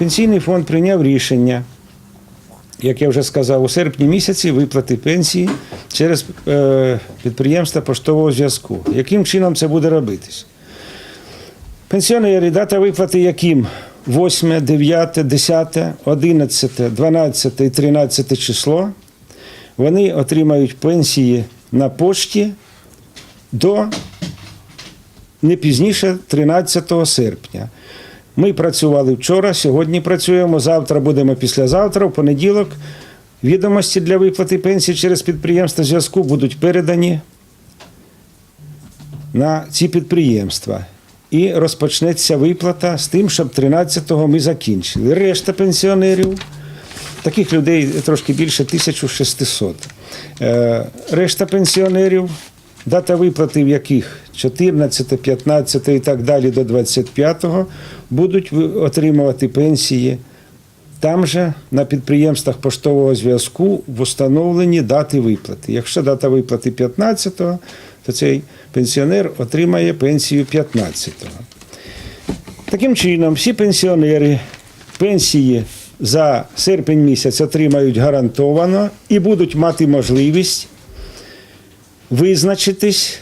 Пенсійний фонд прийняв рішення, як я вже сказав, у серпні місяці виплати пенсії через е, підприємства поштового зв'язку. Яким чином це буде робитись? Пенсіонери, дата виплати яким 8, 9, 10, 11, 12 і 13 число. Вони отримають пенсії на пошті до не пізніше 13 серпня. Ми працювали вчора, сьогодні працюємо, завтра будемо післязавтра, в понеділок. Відомості для виплати пенсії через підприємства зв'язку будуть передані на ці підприємства. І розпочнеться виплата з тим, щоб 13-го ми закінчили. Решта пенсіонерів, таких людей трошки більше 1600. Е, Решта пенсіонерів, дата виплати в яких 14, 15 і так далі до 25-го, будуть отримувати пенсії там же на підприємствах поштового зв'язку в установлені дати виплати. Якщо дата виплати 15-го, то цей пенсіонер отримає пенсію 15-го. Таким чином, всі пенсіонери пенсії за серпень місяць отримають гарантовано і будуть мати можливість визначитись.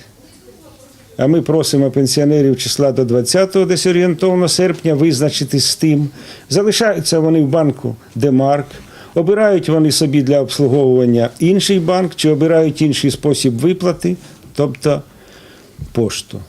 А ми просимо пенсіонерів числа до 20-го, десь орієнтовно серпня, визначитись з тим. Залишаються вони в банку Демарк, обирають вони собі для обслуговування інший банк чи обирають інший спосіб виплати, тобто пошту.